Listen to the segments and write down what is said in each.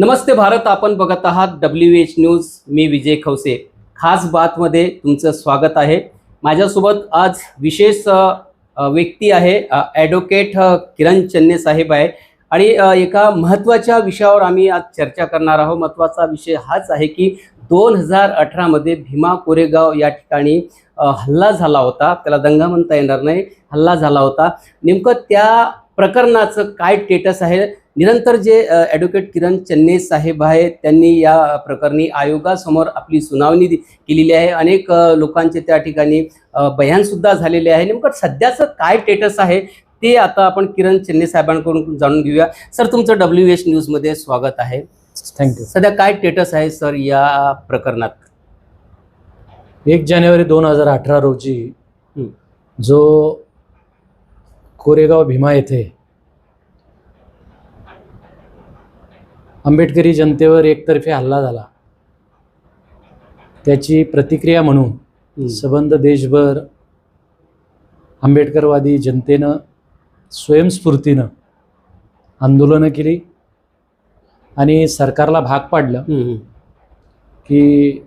नमस्ते भारत आपण बघत आहात डब्ल्यू एच न्यूज मी विजय खवसे. खास बातमध्ये तुमचं स्वागत आहे. माझ्यासोबत आज विशेष व्यक्ती आहे ॲडव्होकेट किरण चन्ने साहेब आहे. आणि एका महत्त्वाच्या विषयावर आम्ही आज चर्चा करणार आहोत. महत्त्वाचा विषय हाच आहे की दोन हजार अठरामध्ये भीमा कोरेगाव या ठिकाणी हल्ला झाला होता. त्याला दंगा म्हणता येणार नाही. हल्ला झाला होता. नेमकं त्या प्रकरणाचं काय स्टेटस आहे? निरंतर जे ॲडव्होकेट किरण चन्ने साहेब आहेत त्यांनी या प्रकरणी आयोगासमोर आपली सुनावणी केलेली आहे. अनेक लोकांचे त्या ठिकाणी बयानसुद्धा झालेले आहे. नेमकं सध्याचं काय स्टेटस आहे ते आता आपण किरण चन्ने साहेबांकडून जाणून घेऊया. सर तुमचं डब्ल्यू एच न्यूजमध्ये स्वागत आहे. थँक्यू सध्या काय स्टेटस आहे सर या प्रकरणात? एक जानेवारी दोन हजार अठरा रोजी. जो कोरेगाव भीमा येथे आंबेडकरी जनतेवर एकतर्फी हल्ला झाला. त्याची प्रतिक्रिया म्हणून सबंध देशभर आंबेडकरवादी जनतेनं स्वयंस्फूर्तीनं आंदोलनं केली आणि सरकारला भाग पाडलं. की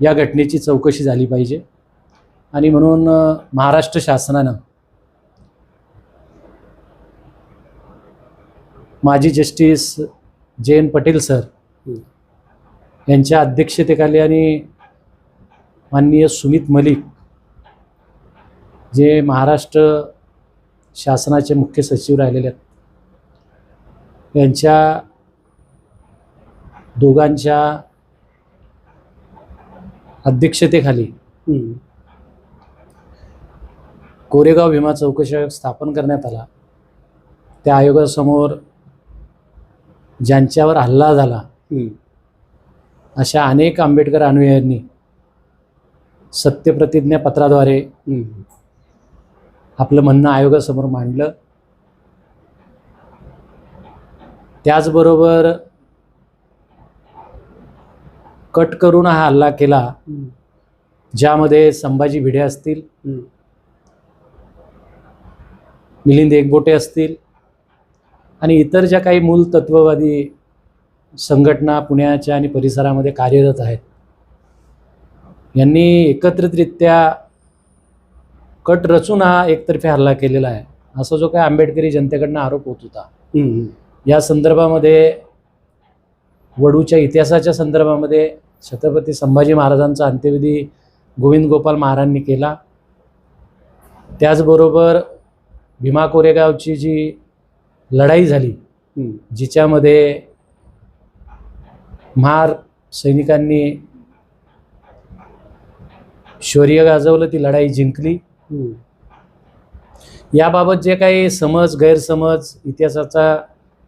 या घटनेची चौकशी झाली पाहिजे. आणि म्हणून महाराष्ट्र शासनानं माजी justice J N Patel sir. यांच्या अध्यक्षतेखाली आणि माननीय सुमित मलिक जे महाराष्ट्र शासनाचे मुख्य सचिव राहिलेले आहेत यांच्या दोघांच्या अध्यक्षतेखाली. कोरेगाव भीमा चौकशी आयोग स्थापन करण्यात आला त्या आयोगासमोर ज्यांच्यावर हल्ला झाला. अशा अनेक आंबेडकर अनुयायांनी सत्यप्रतिज्ञा पत्राद्वारे हम्म. आपलं म्हणणं आयोगासमोर मांडलं त्याचबरोबर कट करून हा हल्ला केला. ज्यामध्ये संभाजी भिडे असतील. मिलिंद एकबोटे असतील आणि इतर ज्या काही मूल तत्ववादी संघटना पुण्याच्या आणि परिसरामध्ये कार्यरत आहेत यांनी एकत्रितरित्या कट रचून हा एकतर्फी हल्ला केलेला आहे. असा जो काही आंबेडकरी जनतेकडनं आरोप होत होता. या संदर्भामध्ये वडूच्या इतिहासाच्या संदर्भामध्ये छत्रपती संभाजी महाराजांचा अंत्यविधी गोविंद गोपाल महाराजांनी केला. त्याचबरोबर भीमा कोरेगावची जी लढाई झाली. जिच्यामध्ये महार सैनिकांनी शौर्य गाजवलं ती लढाई जिंकली. याबाबत जे काही समज गैरसमज इतिहासाचा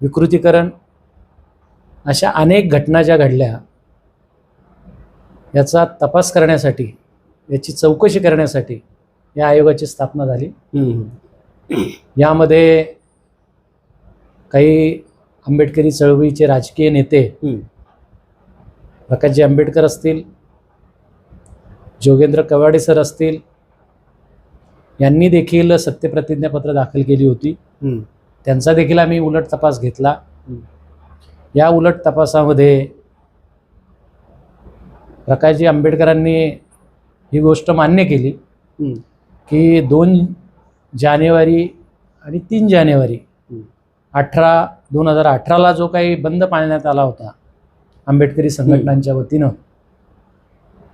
विकृतीकरण अशा अनेक घटना ज्या घडल्या याचा तपास करण्यासाठी याची चौकशी करण्यासाठी या आयोगाची स्थापना झाली. यामध्ये काही आंबेडकरी चळवळीचे राजकीय नेते. प्रकाशजी आंबेडकर असतील जोगेंद्र कवाडे सर असतील यांनी देखील सत्यप्रतिज्ञापत्र दाखल केली होती. त्यांचा देखील आम्ही उलट तपास घेतला. या उलट तपासामध्ये प्रकाशजी आंबेडकरांनी ही गोष्ट मान्य केली. की दोन जानेवारी आणि तीन जानेवारी. अठरा दोन हजार अठराला जो काही बंद पाळण्यात आला होता आंबेडकरी संघटनांच्या वतीनं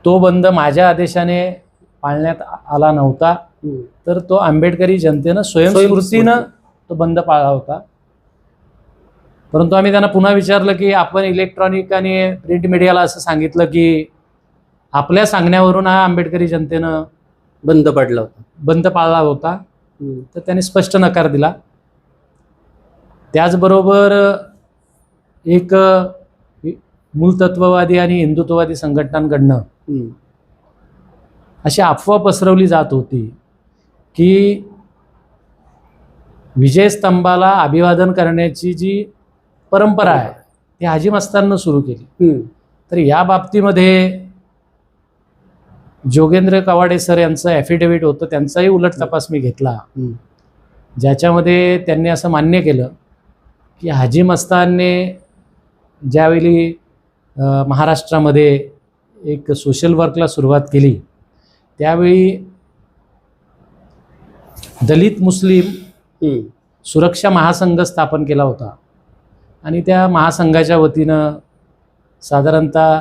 तो बंद माझ्या आदेशाने पाळण्यात आला नव्हता. तर तो आंबेडकरी जनतेनं स्वयंस्फूर्तीनं तो बंद पाळला होता परंतु आम्ही त्यांना पुन्हा विचारलं की आपण इलेक्ट्रॉनिक आणि प्रिंट मीडियाला असं सांगितलं की आपल्या सांगण्यावरून हा आंबेडकरी जनतेनं बंद पडलं होतं बंद पाळला होता. तर त्यांनी स्पष्ट नकार दिला त्याचबरोबर एक मूलतत्ववादी आणि हिंदुत्ववादी संघटनांकडनं. अशी अफवा पसरवली जात होती की विजयस्तंभाला अभिवादन करण्याची जी परंपरा आहे ती हाजी मस्ताननं सुरू केली. तर या बाबतीमध्ये जोगेंद्र कवाडे सर यांचं ॲफिडेव्हिट होतं त्यांचाही उलट तपास मी घेतला. ज्याच्यामध्ये त्यांनी असं मान्य केलं की हाजी मस्तानने ज्यावेळी महाराष्ट्रामध्ये एक सोशल वर्कला सुरुवात केली त्यावेळी दलित मुस्लिम. सुरक्षा महासंघ स्थापन केला होता आणि त्या महासंघाच्या वतीनं साधारणतः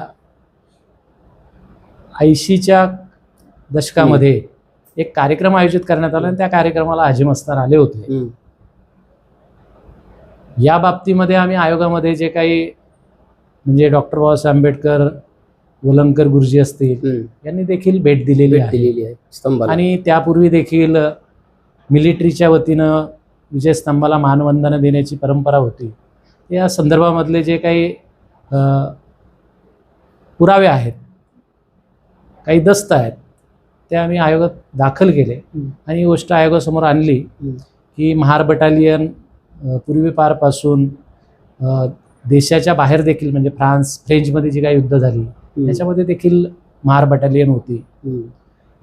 ऐंशीच्या दशकामध्ये एक कार्यक्रम आयोजित करण्यात आला आणि त्या कार्यक्रमाला हाजी मस्तान आले होते. या बाबतीमध्ये आम्ही आयोगामध्ये जे काही म्हणजे डॉक्टर बाबासाहेब आंबेडकर वलंकर गुरुजी असतील. यांनी देखील भेट दिलेली दिलेली आहे स्तंभाला आणि त्यापूर्वी देखील मिलिटरीच्या वतीनं विजयस्तंभाला मानवंदना देण्याची परंपरा होती या संदर्भामधले जे काही पुरावे आहेत काही दस्त आहेत ते आम्ही आयोगात दाखल केले. आणि ही गोष्ट आयोगासमोर आणली. की महार बटालियन अ, पूर्वीपारपासून अ, देशाच्या बाहेर देखील म्हणजे फ्रान्स फ्रेंचमध्ये जी काही युद्ध झाली. त्याच्यामध्ये देखील महार बटालियन होती.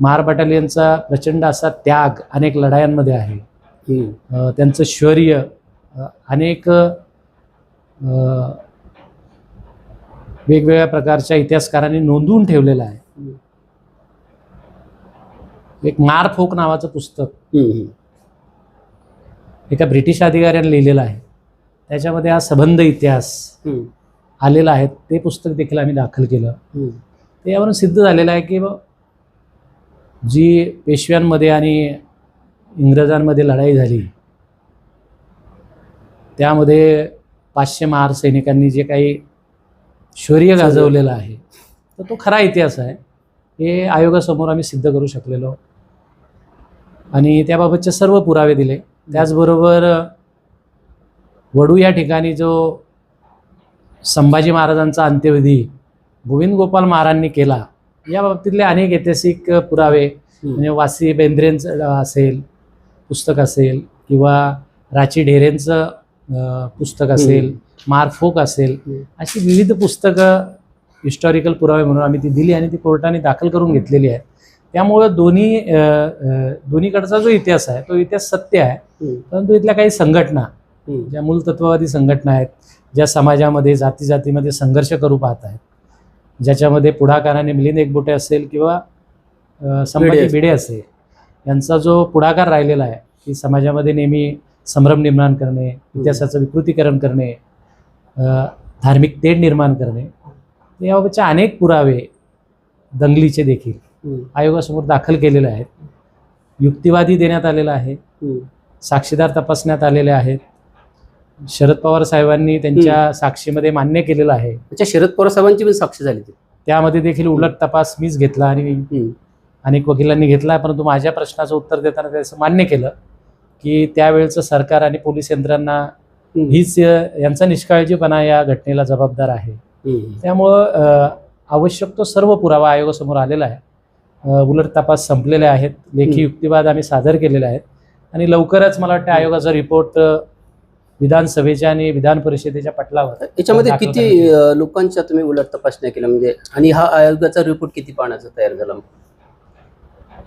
महार बटालियनचा प्रचंड असा त्याग अनेक लढायांमध्ये आहे त्यांचं शौर्य अनेक वेगवेगळ्या प्रकारच्या इतिहासकारांनी नोंदवून ठेवलेलं आहे. एक मारफोक नावाचं पुस्तक. एका ब्रिटिश अधिकाऱ्याने लिहिलेलं आहे. त्याच्यामध्ये हा सबंध इतिहास. आलेला आहे. ते पुस्तक देखील आम्ही दाखल केलं. ते यावरून सिद्ध झालेलं आहे की जी पेशव्यांमध्ये आणि इंग्रजांमध्ये लढाई झाली त्यामध्ये पाचशे महार सैनिकांनी जे काही शौर्य गाजवलेलं आहे तर तो खरा इतिहास आहे. हे आयोगासमोर आम्ही सिद्ध करू शकलेलो. आणि त्याबाबतचे सर्व पुरावे दिले. त्याचबरोबर वडू या ठिकाणी जो संभाजी महाराजांचा अंत्यविधी गोविंद गोपाल महाराजांनी केला या बाबतीतले अनेक ऐतिहासिक पुरावे म्हणजे वासी बेंद्रेंचं असेल पुस्तक असेल किंवा राची ढेरेंचं पुस्तक असेल मारफोक असेल. अशी विविध पुस्तकं हिस्टॉरिकल पुरावे म्हणून आम्ही ती दिली आणि ती कोर्टाने दाखल करून घेतलेली आहे त्यामुळं दोन्ही दोन्हीकडचा जो इतिहास आहे तो इतिहास सत्य आहे. परंतु इथल्या काही संघटना. ज्या मूलतत्ववादी संघटना आहेत ज्या समाजामध्ये जाती जातीमध्ये संघर्ष करू पाहत आहेत ज्याच्यामध्ये पुढाकाराने मिलिंद एकबोटे असेल किंवा संभाजी भिडे असेल यांचा जो पुढाकार राहिलेला आहे की समाजामध्ये नेहमी संभ्रम निर्माण करणे इतिहासाचं विकृतीकरण करणे धार्मिक तेढ निर्माण करणे याबाबतचे अनेक पुरावे दंगलीचे देखील. आयोगासमोर दाखल केलेले आहेत. युक्तिवादी देण्यात आलेला आहे. साक्षीदार तपासण्यात आलेले आहेत. शरद पवार साहेबांनी त्यांच्या साक्षीमध्ये मान्य केलेलं आहे. अच्छा शरद पवार साहेबांची पण साक्ष झाली त्यामध्ये देखील उलट तपास मीच घेतला आणि. अनेक वकिलांनी घेतला परंतु माझ्या प्रश्नाचं उत्तर देताना त्याचं मान्य केलं की त्यावेळचं सरकार आणि पोलीस यंत्रणा. हीच यांचा निष्काळजीपणा या घटनेला जबाबदार आहे. त्यामुळं आवश्यक तो सर्व पुरावा आयोगासमोर आलेला आहे. उलट तपास संपलेले आहेत. लेखी. युक्तिवाद आम्ही सादर केलेले आहेत. आणि लवकरच मला वाटतं आयोगाचा रिपोर्ट विधानसभेच्या आणि विधान परिषदेच्या पटलावर याच्यामध्ये किती लोकांच्या तुम्ही उलट तपासण्या केल्या? म्हणजे आणि हा आयोगाचा रिपोर्ट किती पानाचा तयार झाला?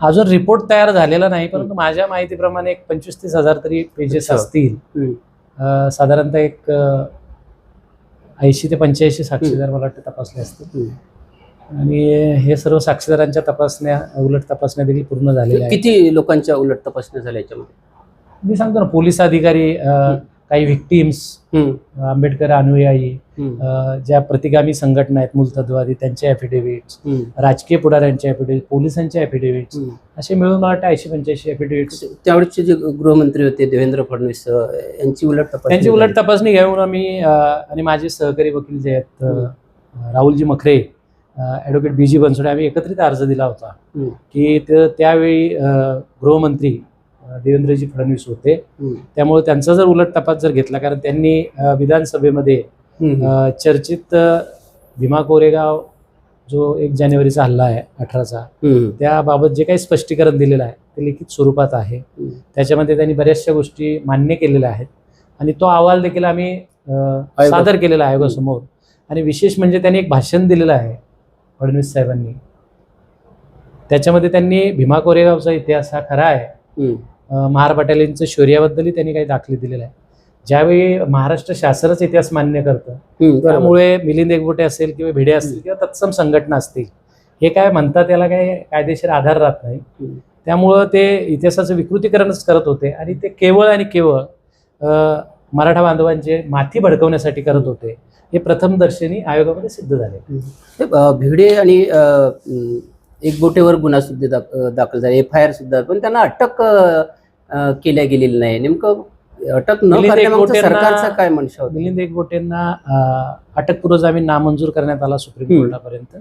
अजून रिपोर्ट तयार झालेला नाही परंतु माझ्या माहितीप्रमाणे एक पंचवीस तीस हजार तरी पेजेस. असतील. साधारणतः एक ऐंशी ते पंच्याऐंशी साक्षीदार मला वाटतं तपासले असतील. आणि हे सर्व साक्षीदारांच्या तपासण्या उलट तपासण्या देखील पूर्ण झालेल्या आहेत किती लोकांच्या उलट तपासण्या झाल्या याच्यामध्ये मी सांगतो ना पोलीस अधिकारी अ, काही व्हिक्टीम्स हम्म. आंबेडकर अनुयायी हम्म. अ, ज्या प्रतिगामी संघटना आहेत मूलतत्ववादी त्यांचे ॲफिडेव्हिट्स हम्म. राजकीय पुढाऱ्यांचे ॲफिडेव्हिट पोलिसांचे ॲफिडेव्हिट्स हम्म. असे मिळून मला वाटतं ऐंशी पंच्याऐंशी ॲफिडेव्हिट्स त्यावेळेचे जे गृहमंत्री होते देवेंद्र फडणवीस अ, यांची उलट तपासणी त्यांची उलट झाली. तपासणी घेऊन आम्ही अ, आणि माझे सहकारी वकील जे आहेत अ, राहुलजी मखरे ॲडव्होकेट बी जी बनसोडे आम्ही एकत्रित अर्ज दिला होता. की त्यावेळी गृहमंत्री देवेंद्रजी फडणवीस होते. त्यामुळे त्यांचा जर उलट तपास जर घेतला कारण त्यांनी विधानसभेमध्ये चर्चित भीमा कोरेगाव जो एक जानेवारीचा हल्ला आहे अठराचा. त्याबाबत जे काही स्पष्टीकरण दिलेलं आहे ते लिखित स्वरूपात आहे. त्याच्यामध्ये त्यांनी बऱ्याचशा गोष्टी मान्य केलेल्या आहेत आणि तो अहवाल देखील आम्ही सादर केलेला आहे आयोगासमोर आणि विशेष म्हणजे त्यांनी एक भाषण दिलेलं आहे फडणवीस साहेबांनी. त्याच्यामध्ये त्यांनी भीमा कोरेगावचा इतिहास हा खरा आहे. महार बटालियनचं शौर्याबद्दलही त्यांनी काही दाखले दिलेले आहे. ज्यावेळी महाराष्ट्र शासनच इतिहास मान्य करतं. त्यामुळे मिलिंद एकबोटे असेल किंवा भिडे असतील किंवा तत्सम संघटना असतील हे काय म्हणतात त्याला काय कायदेशीर आधार राहत नाही. त्यामुळं ते इतिहासाचं विकृतीकरणच करत होते आणि ते केवळ आणि केवळ मराठा बांधवांचे माथी भडकवण्यासाठी करत होते. हे प्रथम दर्शनी आयोगामध्ये सिद्ध झाले. हे, भिडे आणि एक बोटेवर गुन्हा सुद्धा दाख- दाखल झाला. एफ आय आर सुद्धा पण त्यांना अटक केल्या गेलेली नाही नेमकं अटक न सरकारचा काय होता? मिलिंद एकबोटेंना अटकपूर्व जामीन नामंजूर करण्यात आला सुप्रीम. कोर्टापर्यंत.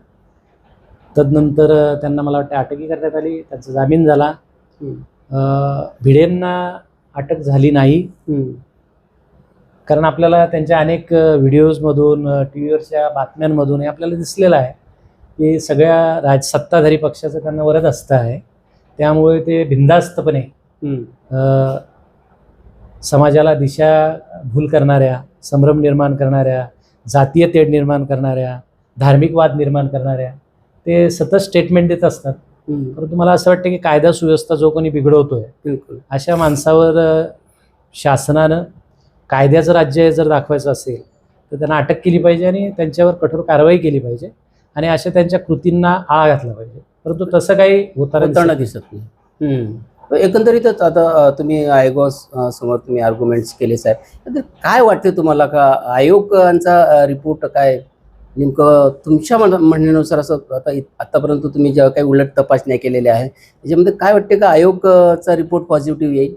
तदनंतर त्यांना मला वाटतं अटकही करण्यात आली. त्यांचा जामीन झाला. भिडेंना अटक झाली नाही. कारण आपल्याला त्यांच्या अनेक व्हिडिओजमधून टी व्हीवरच्या बातम्यांमधून हे आपल्याला दिसलेलं आहे की सगळ्या राज सत्ताधारी पक्षाचं त्यांना वरद असतं आहे त्यामुळे ते. अ, समाजाला दिशा भूल करणाऱ्या संभ्रम निर्माण करणाऱ्या जातीय तेढ निर्माण करणाऱ्या धार्मिक वाद निर्माण करणाऱ्या ते सतत स्टेटमेंट देत असतात. परंतु मला असं वाटतं की कायदा सुव्यवस्था जो कोणी बिघडवतोय बिलकुल अशा माणसावर शासनानं कायद्याचं राज्य जर दाखवायचं असेल तर त्यांना अटक केली पाहिजे आणि त्यांच्यावर कठोर कारवाई केली पाहिजे आणि अशा त्यांच्या कृतींना आळा घातला पाहिजे. परंतु तसं काही होताना दिसत नाही. एकंदरीतच आता तुम्ही आयोगा समोर तुम्ही आर्ग्युमेंट्स केले साहेब. तर काय वाटते तुम्हाला का? आयोगांचा रिपोर्ट काय? नेमकं तुमच्या म्हण- म्हणण्यानुसार असं आता आतापर्यंत तुम्ही ज्या काही उलट तपासण्या केलेल्या आहे त्याच्यामध्ये काय वाटते का आयोगचा रिपोर्ट पॉझिटिव्ह येईल?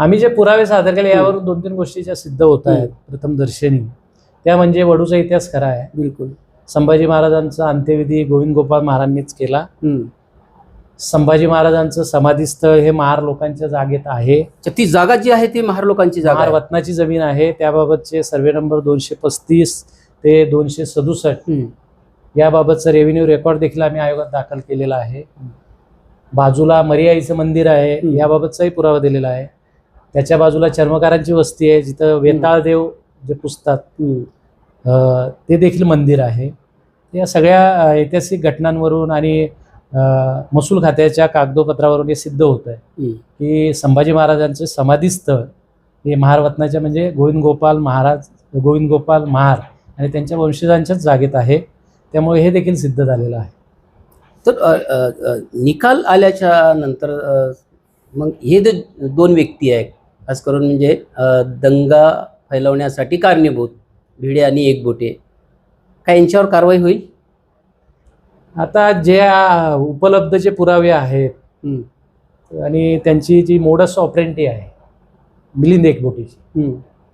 आम्ही जे पुरावे सादर केले यावरून दोन तीन गोष्टी ज्या सिद्ध होत आहेत. प्रथम दर्शनी. त्या म्हणजे वडूचा इतिहास खरा आहे. बिलकुल. संभाजी महाराजांचा अंत्यविधी गोविंद गोपाळ महाराजांनीच केला. संभाजी महाराजांचं समाधीस्थळ हे महार लोकांच्या जागेत आहे. ती जागा जी आहे ती महार लोकांची जागा महार. वतनाची जमीन आहे. त्याबाबतचे सर्वे नंबर दोनशे पस्तीस ते दोनशे सदुसष्ट. याबाबतचा रेव्हेन्यू रेकॉर्ड देखील आम्ही आयोगात दाखल केलेला आहे. बाजूला मरियाईचं मंदिर आहे. याबाबतचाही पुरावा दिलेला आहे. त्याच्या बाजूला चर्मकारांची वस्ती आहे जिथं वेताळ देव जे पुजतात ते देखील मंदिर आहे. या सगळ्या ऐतिहासिक घटनांवरून आणि महसूल खात्याच्या कागदोपत्रावरून हे सिद्ध होत आहे. की संभाजी महाराजांचे समाधीस्थळ हे महारवतनाच्या म्हणजे गोविंद गोपाल महाराज गोविंद गोपाल महार आणि त्यांच्या वंशजांच्याच जागेत आहे. त्यामुळे हे देखील सिद्ध झालेलं आहे. तर निकाल आल्याच्यानंतर मग हे जे दोन व्यक्ती आहेत खास करून म्हणजे दंगा फैलवण्यासाठी कारणीभूत भिडे आणि एकबोटे काय यांच्यावर कारवाई होईल आता जे उपलब्ध जे पुरावे आहेत. आणि त्यांची जी मोडस ऑपरेंटी आहे मिलिंद एकबोटीची.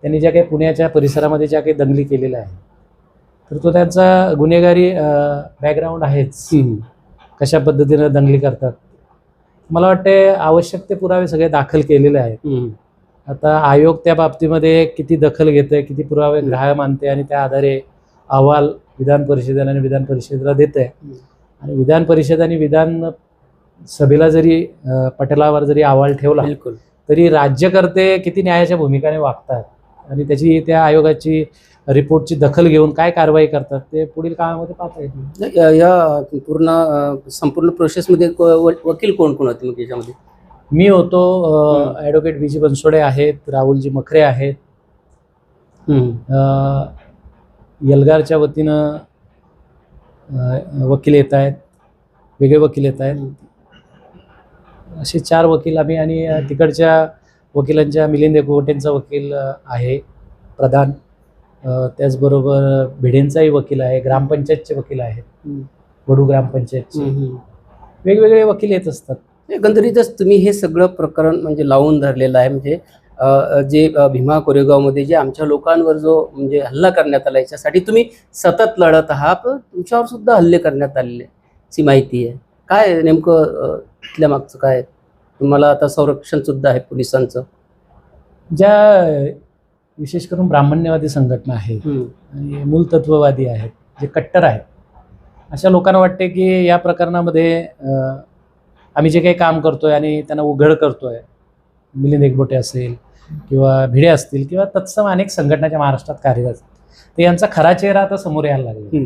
त्यांनी ज्या काही पुण्याच्या परिसरामध्ये ज्या काही दंगली केलेल्या आहेत तर तो त्यांचा गुन्हेगारी बॅकग्राऊंड आहेच. कशा पद्धतीनं दंगली करतात मला वाटते आवश्यक ते पुरावे सगळे दाखल केलेले आहेत. आता आयोग त्या बाबतीमध्ये किती दखल घेते किती पुरावे ग्राह्य मानते आणि त्या आधारे अहवाल विधान परिषदेने आणि विधान परिषदेला देते हम्म. आणि विधान परिषद आणि विधान सभेला जरी पटलावर जरी अहवाल ठेवला बिलकुल. तरी राज्यकर्ते किती न्यायाच्या भूमिकाने वागतात आणि त्याची त्या आयोगाची रिपोर्टची दखल घेऊन काय कारवाई करतात ते पुढील काळामध्ये पाहता येईल. या- पूर्ण संपूर्ण प्रोसेसमध्ये वकील कोण कोण होते मग याच्यामध्ये? मी होतो. ॲडव्होकेट बी जी बनसोडे आहेत राहुलजी मखरे आहेत. यलगारच्या वतीनं वकील येत आहेत वेगळे वकील येत आहेत. असे चार वकील आम्ही आणि तिकडच्या वकिलांच्या मिलिंद एकवटेंचा वकील आहे प्रधान. त्याचबरोबर भिडेंचाही वकील आहे ग्रामपंचायतचे वकील आहेत. वडू ग्रामपंचायतचे. वेगवेगळे वकील येत असतात. एकंदरीतच तुम्ही हे सगळं प्रकरण म्हणजे लावून धरलेलं आहे. म्हणजे जे भीमा कोरेगावमध्ये जे आमच्या लोकांवर जो म्हणजे हल्ला करण्यात आला याच्यासाठी तुम्ही सतत लढत आहात. तुमच्यावर सुद्धा हल्ले करण्यात आलेले ची माहिती आहे. काय नेमकं अ, इथल्या मागचं काय तुम्हाला आता संरक्षण सुद्धा आहे पोलिसांचं. ज्या विशेष करून ब्राह्मण्यवादी संघटना आहेत आणि मूलतत्ववादी आहेत जे कट्टर आहेत अशा लोकांना वाटते की या प्रकरणामध्ये आम्ही जे काही काम करतोय आणि त्यांना उघड करतोय मिलिंद एकबोटे असेल किंवा भिडे असतील किंवा तत्सम अनेक संघटनाच्या महाराष्ट्रात कार्यरत आहेत. तर यांचा खरा चेहरा आता समोर यायला लागला.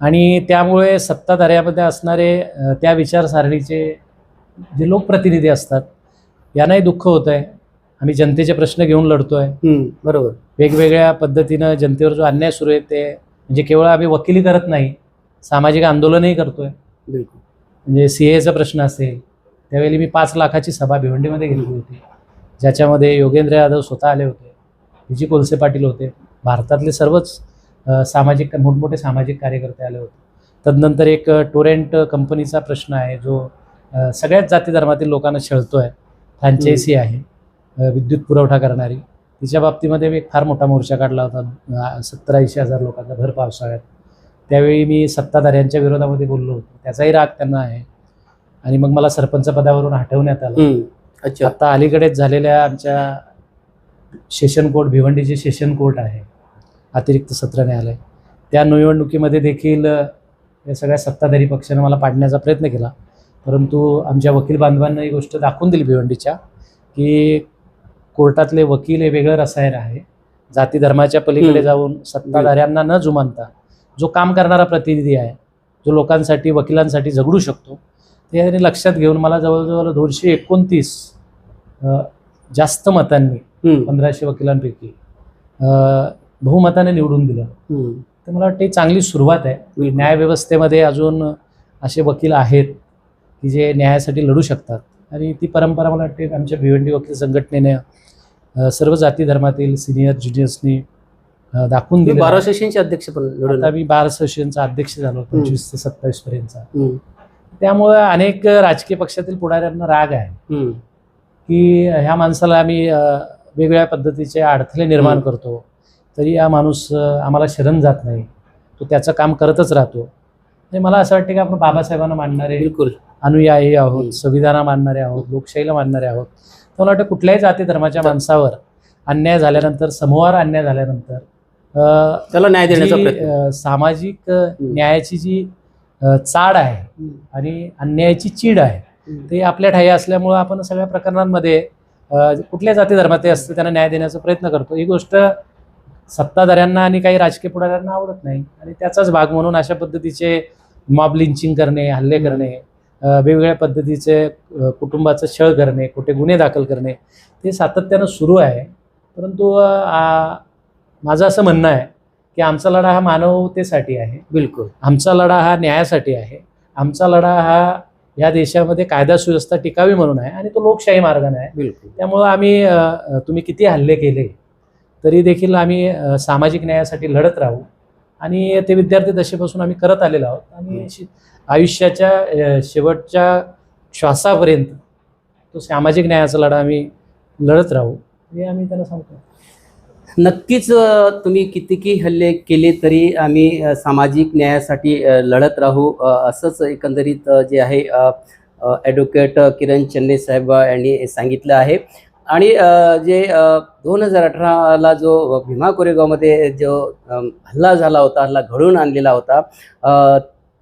आणि त्यामुळे सत्ताधाऱ्यामध्ये असणारे त्या विचारसारणीचे जे लोकप्रतिनिधी असतात यांनाही दुःख होत आहे आम्ही जनतेचे प्रश्न घेऊन लढतोय. बरोबर. वेगवेगळ्या पद्धतीनं जनतेवर जो अन्याय सुरू आहे ते म्हणजे केवळ आम्ही वकिली करत नाही सामाजिक आंदोलनही करतोय. बिलकुल. म्हणजे सी एचा प्रश्न असेल त्यावेळी मी पाच लाखाची सभा भिवंडीमध्ये घेतली होती. ज्याच्यामध्ये योगेंद्र यादव स्वतः आले होते विजी कोलसे पाटील होते. भारतातले सर्वच सामाजिक मोठमोठे सामाजिक कार्यकर्ते आले होते. तदनंतर एक टोरेंट कंपनीचा प्रश्न आहे जो सगळ्याच जाती धर्मातील लोकांना छळतो आहे फ्रँचायसी आहे विद्युत पुरवठा करणारी. तिच्या बाबतीमध्ये मी एक फार मोठा मोर्चा काढला होता सत्तर ऐंशी हजार लोकांचा भर पावसाळ्यात त्यावेळी मी सत्ताधाऱ्यांच्या विरोधामध्ये बोललो होतो. त्याचाही राग त्यांना आहे. आणि मग मला सरपंच पदावरून हटवण्यात आलं. अच्छा. आता अलीकडेच झालेल्या आमच्या सेशन कोर्ट भिवंडीचे सेशन कोर्ट आहे. अतिरिक्त सत्र न्यायालय. त्या निवडणुकीमध्ये देखील या सगळ्या सत्ताधारी पक्षाने मला पाडण्याचा प्रयत्न केला. परंतु आमच्या वकील बांधवांना ही गोष्ट दाखवून दिली भिवंडीच्या की कोर्टातले वकील हे वेगळं रसायन आहे. जाती धर्माच्या पलीकडे. जाऊन सत्ताधाऱ्यांना न जुमानता जो काम करणारा प्रतिनिधी आहे जो लोकांसाठी वकिलांसाठी झगडू शकतो ते त्यांनी लक्षात घेऊन मला जवळजवळ दोनशे एकोणतीस जास्त मतांनी पंधराशे वकिलांपैकी बहुमताने निवडून दिलं. तर मला वाटतं ही चांगली सुरुवात आहे. न्यायव्यवस्थेमध्ये अजून असे वकील आहेत की जे न्यायासाठी लढू शकतात. आणि ती परंपरा मला वाटते आमच्या भिवंडी वकील संघटनेने सर्व जाती धर्मातील सिनियर ज्युनियर्सनी दाखवून दिलं बारा सेशनचे अध्यक्ष पण आता मी बार असोसिएशनचा अध्यक्ष झालो पंचवीस ते सत्तावीस पर्यंतचा हम्म, त्यामुळे अनेक राजकीय पक्षातील पुढाऱ्यांना राग आहे. की ह्या माणसाला आम्ही वेगवेगळ्या पद्धतीचे अडथळे निर्माण. करतो तरी हा माणूस आम्हाला शरण जात नाही. तो त्याचं काम करतच राहतो. आणि मला असं वाटतं की आपण बाबासाहेबांना मानणारे बिलकुल. अनुयायी. आहोत संविधाना मानणारे आहोत लोकशाहीला मानणारे आहोत. तर मला वाटतं कुठल्याही जाती धर्माच्या माणसावर अन्याय समूहावर अन्याय झाल्यानंतर त्याला न्याय देण्याचा प्रयत्न. सामाजिक न्यायाची जी चाड आहे आणि अन्यायाची चीड आहे. ते आपल्या ठाई असल्यामुळं आपण सगळ्या प्रकरणांमध्ये कुठल्या जाती धर्मात ते असतं त्यांना न्याय देण्याचा प्रयत्न करतो. ही गोष्ट सत्ताधाऱ्यांना आणि काही राजकीय पुढाऱ्यांना आवडत नाही. आणि त्याचाच भाग म्हणून अशा पद्धतीचे मॉब लिंचिंग करणे हल्ले करणे वेगवेगळ्या पद्धतीचे कुटुंबाचं छळ करणे कुठे गुन्हे दाखल करणे ते सातत्यानं सुरू आहे. परंतु माझं असं म्हणणं आहे की आमचा लढा हा मानवतेसाठी आहे. बिलकुल. आमचा लढा हा न्यायासाठी आहे. आमचा लढा हा या देशामध्ये कायदा सुव्यवस्था टिकावी म्हणून आहे आणि तो लोकशाही मार्गाने आहे. बिलकुल. त्यामुळं आम्ही तुम्ही किती हल्ले केले तरी देखील आम्ही सामाजिक न्यायासाठी लढत राहू आणि ते विद्यार्थी दशेपासून आम्ही करत आलेलो आहोत आणि शि- आयुष्याच्या शेवटच्या श्वासापर्यंत तो सामाजिक न्यायाचा लढा आम्ही लढत राहू हे आम्ही त्यांना सांगतो. नक्कीच तुम्ही कितीकी हल्ले केले तरी आम्ही सामाजिक न्यायासाठी लढत राहू. असंच एकंदरीत जे आहे ॲडव्होकेट किरण चन्ने साहेब यांनी सांगितलं आहे. आणि जे दोन हजार अठराला जो भीमा कोरेगावमध्ये जो हल्ला झाला होता हल्ला घडवून आणलेला होता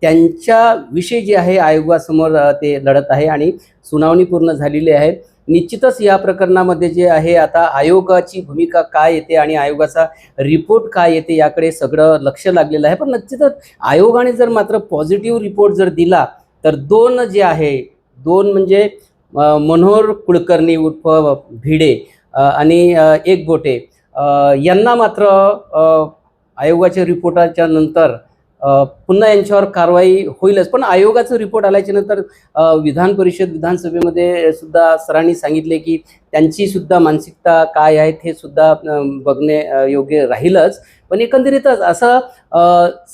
त्यांच्याविषयी जे आहे आयोगासमोर ते लढत आहे आणि सुनावणी पूर्ण झालेली आहे. निश्चितच या प्रकरणामध्ये जे आहे आता आयोगाची भूमिका काय येते आणि आयोगाचा रिपोर्ट काय येते याकडे सगळं लक्ष लागलेलं आहे. पण निश्चितच आयोगाने जर मात्र पॉझिटिव्ह रिपोर्ट जर दिला तर दोन जे आहे दोन म्हणजे मनोहर कुलकर्णी उर्फ भिडे आणि एक बोटे यांना मात्र आयोगाच्या रिपोर्टाच्या नंतर पुन्हा यांच्यावर कारवाई होईलच. पण आयोगाचं रिपोर्ट आल्याच्यानंतर विधान परिषद विधानसभेमध्ये सुद्धा सरांनी सांगितले की त्यांची सुद्धा मानसिकता काय आहे हे सुद्धा बघणे योग्य राहीलच. पण एकंदरीतच असं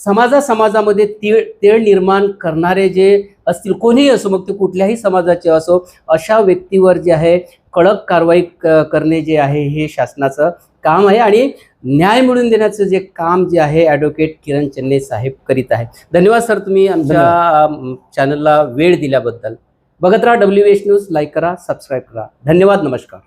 समाजा समाजामध्ये तीळ तेळ निर्माण करणारे जे असतील कोणीही असो मग ते कुठल्याही समाजाचे असो अशा व्यक्तीवर जे आहे कडक कारवाई करणे जे आहे हे शासनाचं काम आहे आणि न्याय मिळवून देण्याचं जे काम जे आहे ॲडव्होकेट किरण चन्ने साहेब करीत आहे धन्यवाद सर तुम्ही आमच्या चॅनलला वेळ दिल्याबद्दल. बघत राहा डब्ल्यू एच न्यूज लाईक करा सबस्क्राईब करा. धन्यवाद नमस्कार.